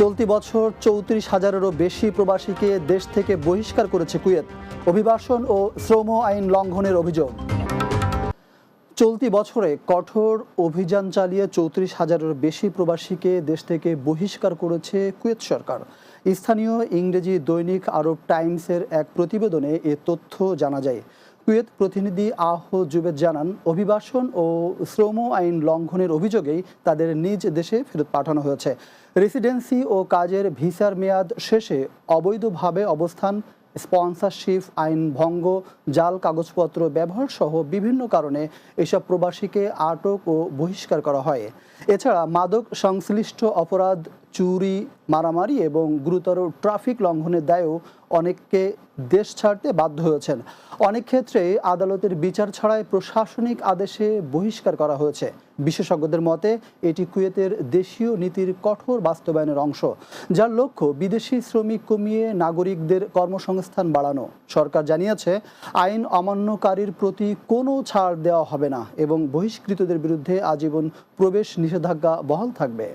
চলতি বছর চৌত্রিশ হাজারেরও বেশি প্রবাসীকে দেশ থেকে বহিষ্কার করেছে কুয়েত। অভিবাসন ও শ্রম আইন লঙ্ঘনের অভিযোগ। চলতি বছরে কঠোর অভিযান চালিয়ে চৌত্রিশ হাজারের বেশি প্রবাসীকে দেশ থেকে বহিষ্কার করেছে কুয়েত সরকার। স্থানীয় ইংরেজি দৈনিক আরব টাইমসের এক প্রতিবেদনে এ তথ্য জানা যায়। কুয়েত প্রতিনিধি আহ জুবেদ জানান, অভিবাসন ও শ্রম আইন লঙ্ঘনের অভিযোগেই তাদের নিজ দেশে ফেরত পাঠানো হয়েছে। রেসিডেন্সি ও কাজের ভিসার মেয়াদ শেষে অবৈধভাবে অবস্থান, স্পন্সরশিপ আইন ভঙ্গ, জাল কাগজপত্র ব্যবহার সহ বিভিন্ন কারণে এসব প্রবাসীকে আটক ও বহিষ্কার করা হয়। এছাড়া মাদক সংশ্লিষ্ট অপরাধ চুরি, মারামারি এবং গুরুতর ট্রাফিক লঙ্ঘনের দায়েও অনেককে দেশ ছাড়তে বাধ্য হয়েছেন। অনেক ক্ষেত্রে আদালতের বিচার ছাড়াই প্রশাসনিক আদেশে বহিষ্কার করা হয়েছে। বিশেষজ্ঞদের মতে, এটি কুয়েতের দেশীয় নীতির কঠোর বাস্তবায়নের অংশ, যার লক্ষ্য বিদেশি শ্রমিক কমিয়ে নাগরিকদের কর্মসংস্থান বাড়ানো। সরকার জানিয়েছে, আইন অমান্যকারীর প্রতি কোনো ছাড় দেওয়া হবে না এবং বহিষ্কৃতদের বিরুদ্ধে আজীবন প্রবেশ নিষেধাজ্ঞা বহাল থাকবে।